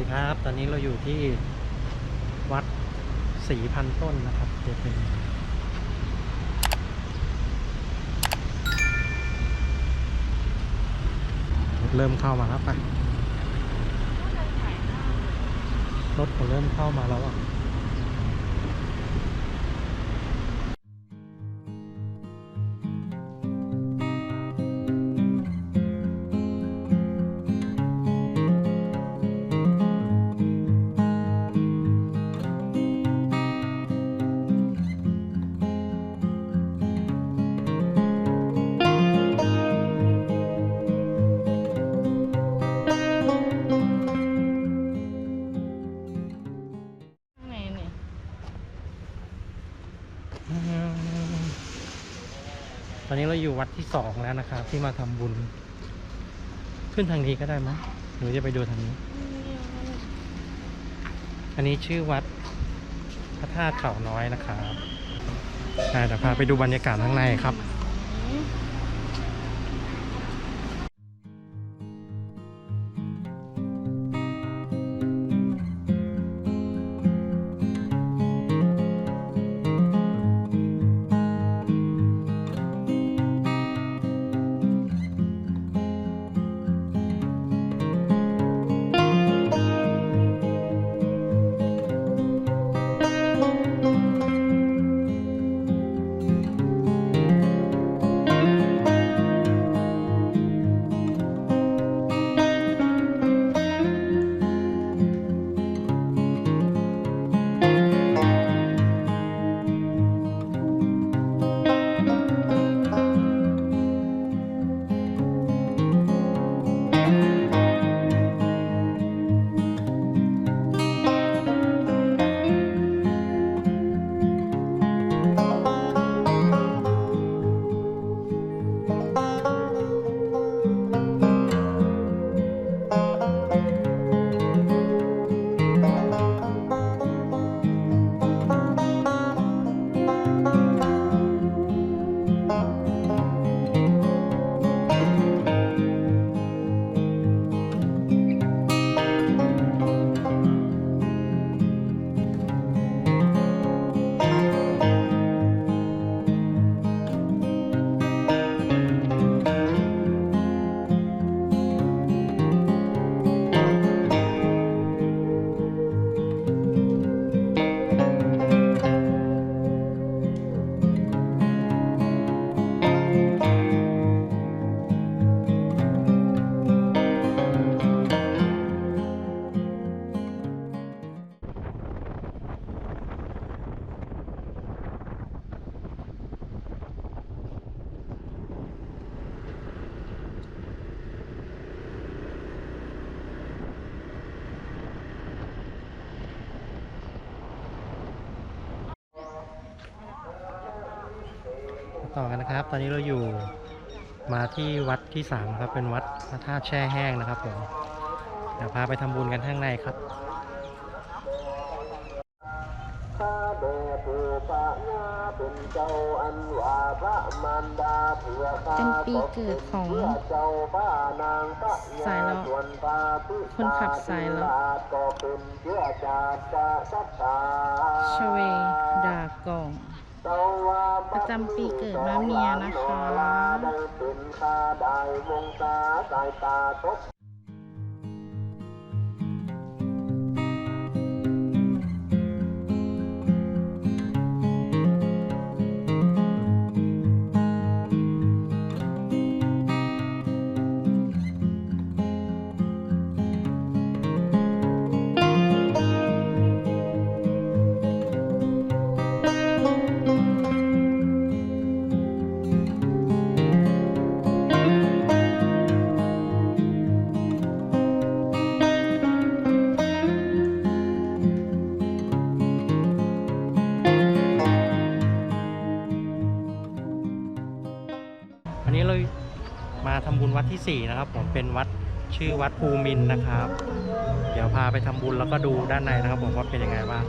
ดีครับ ตอนนี้เราอยู่ที่วัดสีพันต้นนะครับเป็นเริ่มเข้ามาแล้วไป รถก็เริ่มเข้ามาแล้วอะ อยู่วัดที่สองแล้วนะครับที่มาทำบุญ ขึ้นทางนี้ก็ได้มั้ยหรือจะไปดูทางนี้ อันนี้ชื่อวัดพระธาตุเขาน้อยนะครับเดี๋ยวพาไปดูบรรยากาศข้างในครับ ต่อกันนะครับ ตอนนี้เราอยู่มาที่วัดที่สามครับ เป็นวัดพระธาตุแช่แห้งนะครับผม เดี๋ยวพาไปทำบุญกันข้างในครับข้าแด่ผู้ปะญาเป็นเจ้าอันว่าพระมารดาเพื่อข้าเป็นปีเกิดของสายล้อส่วคนขับสายล้อชเวดากอง ประจำปีเกิดมะเมียนะคะ มาทำบุญวัดที่สี่นะครับ ผมเป็นวัดชื่อวัดภูมินนะครับ เดี๋ยวพาไปทำบุญแล้วก็ดูด้านในนะครับ ผมว่าเป็นยังไงบ้าง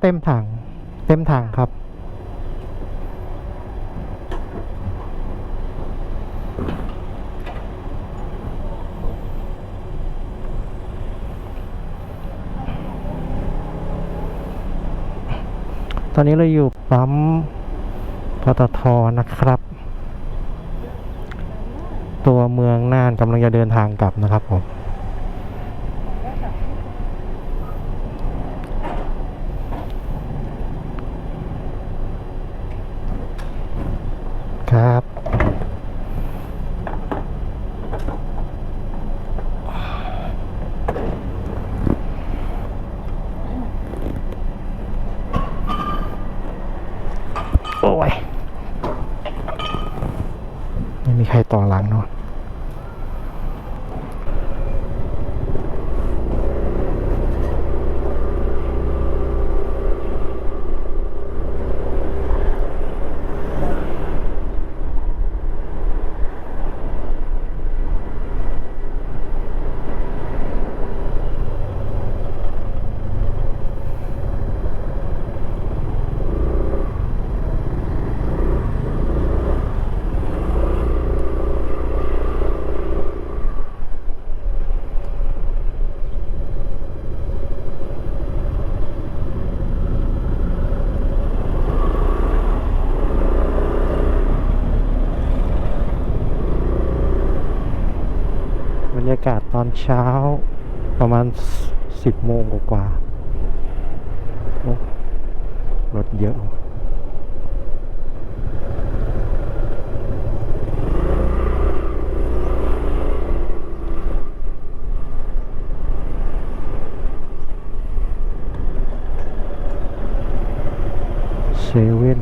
เต็มถัง เต็มถังครับ ตอนนี้เราอยู่ปั๊มปตทนะครับ ตัวเมืองน่านกำลังจะเดินทางกลับนะครับผม ครับ โอ้ย ไม่มีใครต่อหลังเนาะบรรยากาศต อนเช้าประมาณสิบโมงกว่า รถเยอะว่ะเซเว่น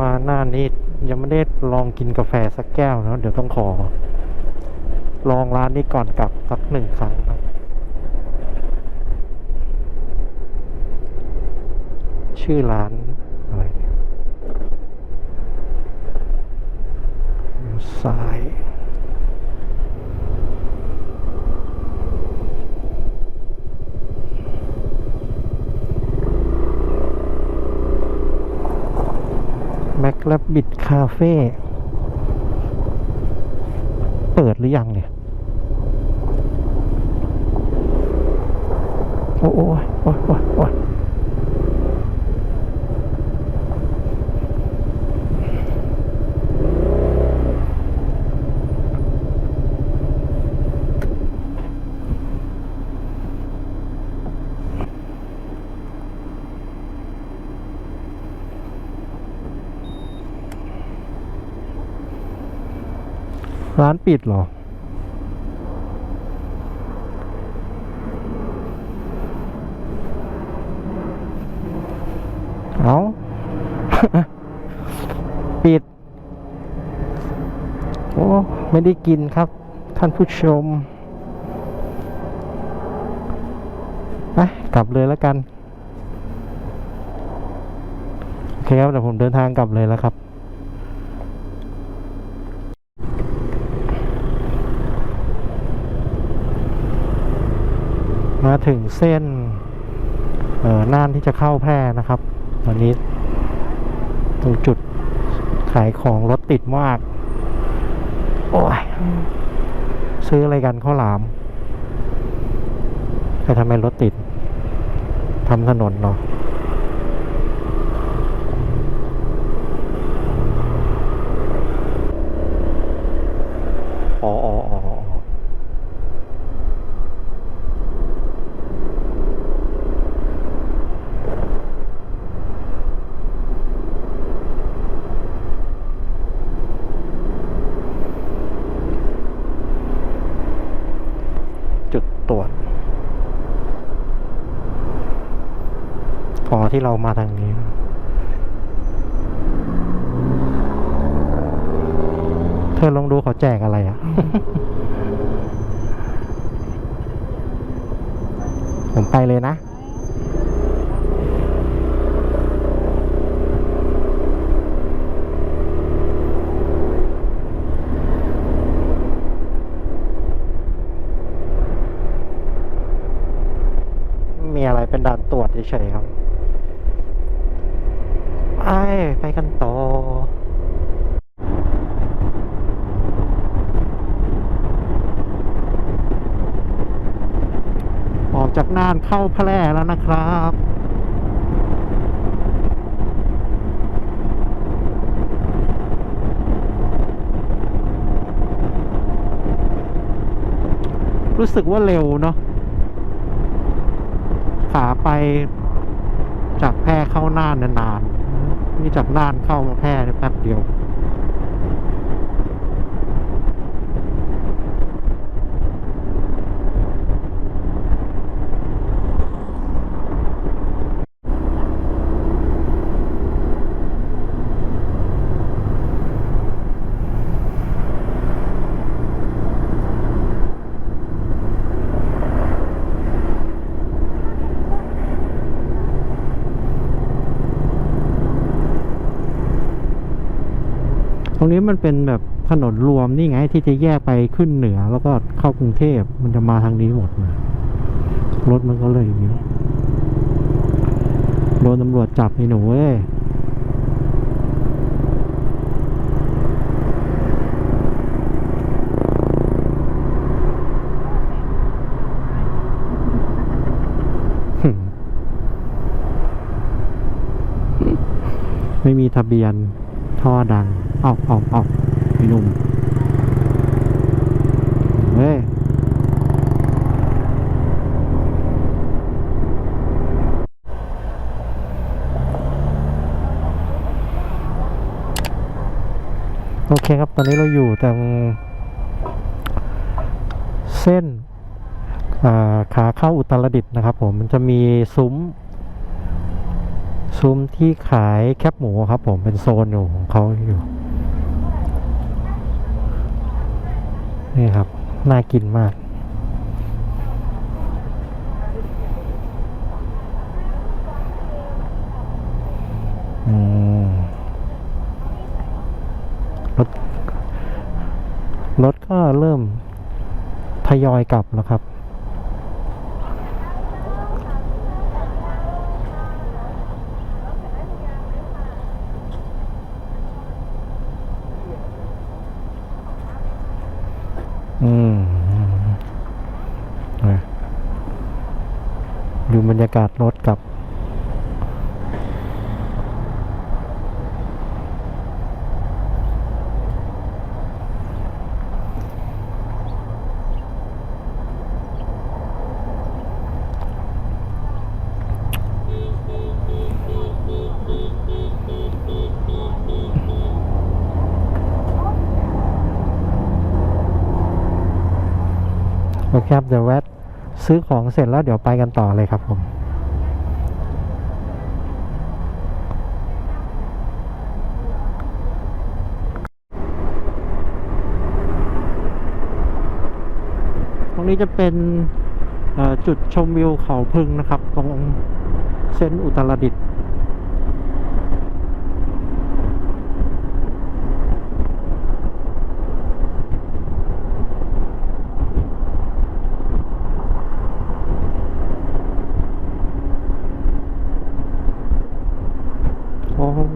มาหน้านี้ยังไม่ได้ลอง กินกาแฟสักแก้วนะเดี๋ยวต้องขอ ลองร้านนี้ก่อนกลับสักหนึ่งครั้งนะชื่อร้านอะไรเนี่ยเลี้ยวซ้ายแม็กและบิดคาเฟ่ เปิดหรือยังเนี่ย โอ้โอ้ยโอ้ยโอ้ยโอ้ ร้านปิดเหรอ เอา ปิด โอ้ ไม่ได้กินครับ ท่านผู้ชม ไป กลับเลยแล้วกัน โอเคครับ เดี๋ยวผมเดินทางกลับเลยแล้วครับ ถึงเส้นน่านที่จะเข้าแพร่นะครับ ตอนนี้ตรงจุดขายของรถติดมาก โอ้ย ซื้ออะไรกันข้าวหลามแต่ทำไมรถติดทำถนนเนาะ อ๋ออ๋ออ๋ออ๋อ จุดตรวจ ที่ เรามาทางนี้เธอลองดูเขาแจกอะไรอะ่ะ ผมไปเลยนะมีอะไรเป็นด่านตรวจเฉยๆครับ ไปไปกันต่อออกจากน่านเข้าแพร่แล้วนะครับรู้สึกว่าเร็วเนาะขาไปจากแพร่เข้าน่านนานๆ นี่จากน่านเข้ามาแพร่แป๊บเดียว นี้มันเป็นแบบถนนรวมนี่ไงที่จะแยกไปขึ้นเหนือ แล้วก็เข้ากรุงเทพมันจะมาทางนี้หมดเลยรถมันก็เลยเยอะโดนตำรวจจับไอ้หนูเว้ยไม่มีทะเบียนท่อดัง ออกออกออกไอ้หนุ่มเฮ้ยโอเคครับ ตอนนี้เราอยู่ตรงเส้นาขาเข้าอุตรดิตถ์นะครับ ผมมันจะมีซุ้ม ซุ้มที่ขายแคบหมูครับ ผมเป็นโซนอยู่ของเขาอยู่ นี่ครับ น่ากินมาก รถ รถก็เริ่มทยอยกลับแล้วครับ บรรยากาศรถกับ โอเคครับ เดี๋ยวแวะ ซื้อของเสร็จแล้วเดี๋ยวไปกันต่อเลยครับผมตรงนี้จะเป็นจุดชมวิวเขาพึ่งนะครับ ตรงเส้นอุตรดิตถ์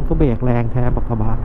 ก็เบรกแรงแท้บักบาล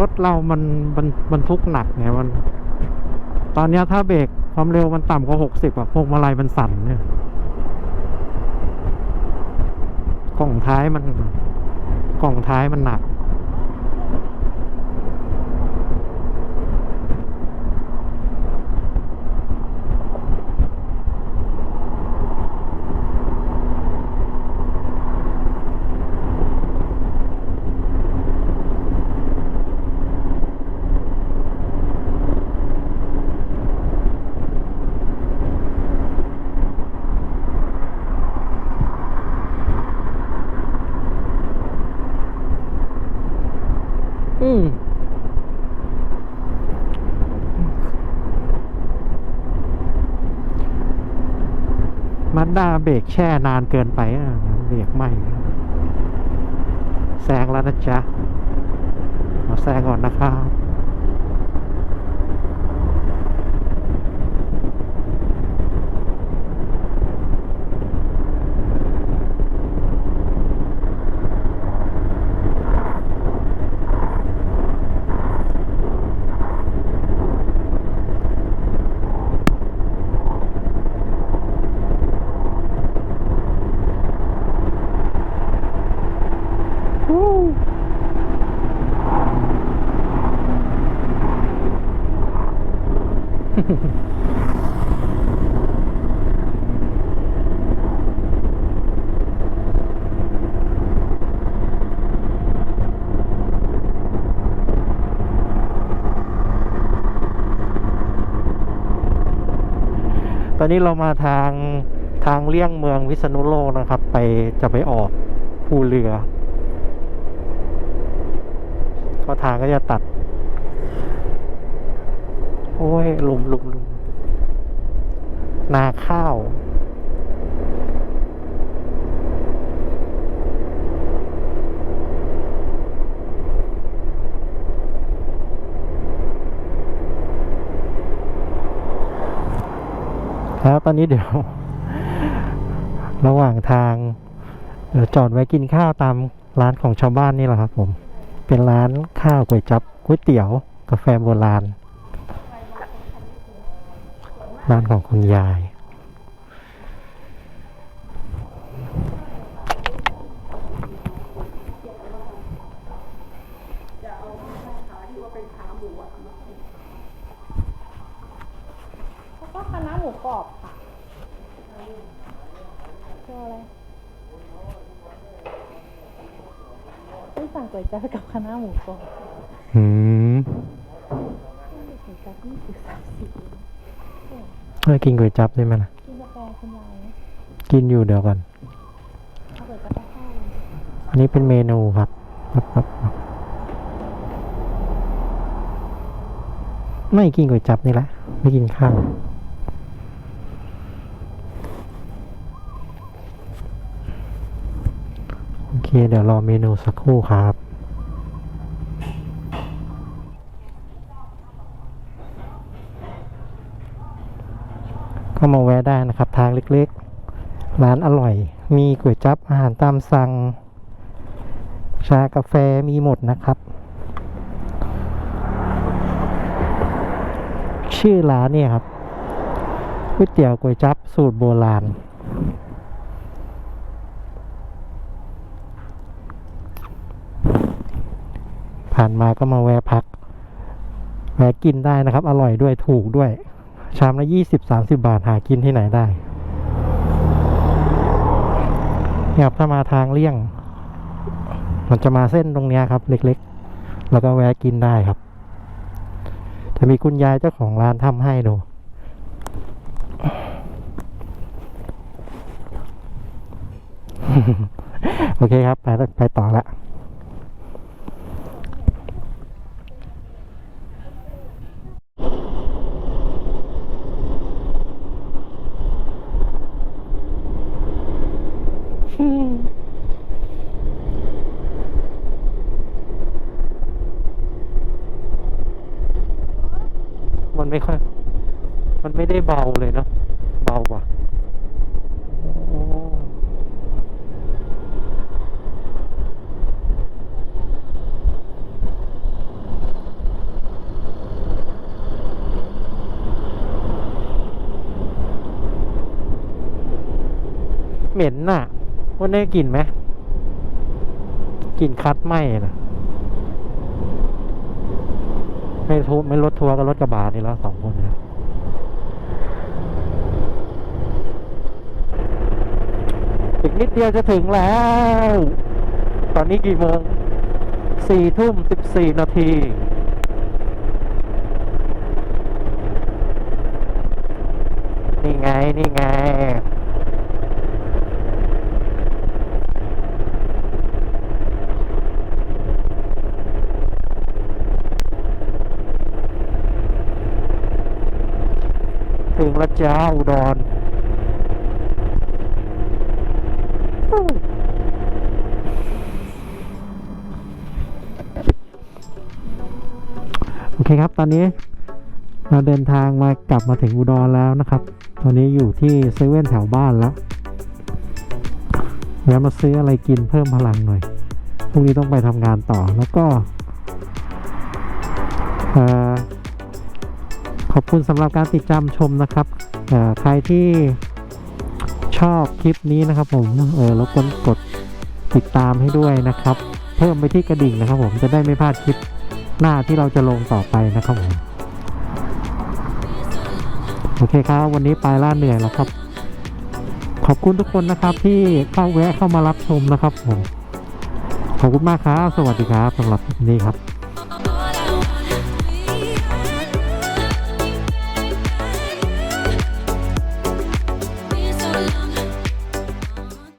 รถเรามันบรรบรรทุกหนักไงมัน ตอนนี้ถ้าเบรกความเร็วมันต่ำกว่าหกสิบอะพวงมาลัยมันสั่นเนี่ยกล่องท้ายมันกล่องท้ายมันหนัก อืม มัน ด้าเบรกแช่นานเกินไปอะเบรกไหมแซงแล้วนะจ๊ะมาแซงก่อนนะครับ ตอ นี้เรามาทางทางเลี่ยงเมืองวิษณุโลกนะครับ ไปจะไปออกภูเรือ ก็ทางก็จะตัด โอ้ยหลุมหลุมหลุมนาข้าว แล้วตอนนี้เดี๋ยว ระหว่างทาง เดี๋ยวจอดไว้กินข้าวตามร้านของชาวบ้านนี่แหละครับผม เป็นร้านข้าวก๋วยจับก๋วยเตี๋ยว กาแฟโบราณ ร้านของคุณยาย แล้วก็คณะหมูกรอบค่ะตัวอะไรต้อง สั่งก๋วยจั๊บกับคณะหมูกรอบอืมก๋วยจั๊บยี่สิบสามสิบเฮ้ยกินก๋วยจับได้ไหมล่ะ กินกาแฟคุณยายไหมกินอยู่เดี๋ยวก่อน เอาก๋วยจั๊บข้าวเลยอันนี้เป็นเมนูครับปั๊บปั๊บปั๊บไม่กินก๋วยจับนี่แหละ ไม่กินข้าว โอ เคเดี๋ยวรอเมนูสักครู่ครับ ก็มาแวะได้นะครับทางเล็กๆ ร้านอร่อย มีก๋วยจั๊บอาหารตามสั่ง ชากาแฟมีหมดนะครับ ชื่อร้านเนี่ยครับก๋วยเตี๋ยวก๋วยจั๊บสูตรโบราณ ผ่านมาก็มาแวะพักแวะกินได้นะครับ อร่อยด้วยถูกด้วย ชามละยี่สิบสามสิบาทหากินที่ไหนได้เนี่ยครับถ้ามาทางเลี่ยง มันจะมาเส้นตรงนี้ครับ เล็กๆ แล้วก็แวะกินได้ครับ จะมีคุณยายเจ้าของร้านทำให้ดูโอเคครับ ไปไปต่อละ มันไม่ค่อย มันไม่ได้เบาเลยเนาะ เบากว่าโอ้ เหม็นน่ะ วันนี้กลิ่นไหมกลิ่นคัดไหมนะไม่ทุไม่รถทัวร์ก็รถกระบะนี่แล้วสองคนนี่ยอีกนิดเดียวจะถึงแล้ว ตอนนี้กี่โมงสี่ทุ่มสิบสี่นาทีนี่ไง นี่ไง ล้วจ้าอุดรโอเคครับตอนนี้เราเดินทางมากลับมาถึงอุดรแล้วนะครับ ตอนนี้อยู่ที่เซเว่นแถวบ้านแล้วแวะมาซื้ออะไรกินเพิ่มพลังหน่อยพรุ่งนี้ต้องไปทำงานต่อแล้วก็ เอ่อ ขอบคุณสำหรับการติดตามชมนะครับใครที่ชอบคลิปนี้นะครับผมเออแล้วกดกดติดตามให้ด้วยนะครับ เพิ่มไปที่กระดิ่งนะครับ ผมจะได้ไม่พลาดคลิปหน้าที่เราจะลงต่อไปนะครับผมโอเคครับ วันนี้ไปล่าเหนื่อยแล้วครับ ขอบคุณทุกคนนะครับ ที่เข้าแวะเข้ามารับชมนะครับผมขอบคุณมากครับ สวัสดีครับสำหรับคลิปนี้ครับ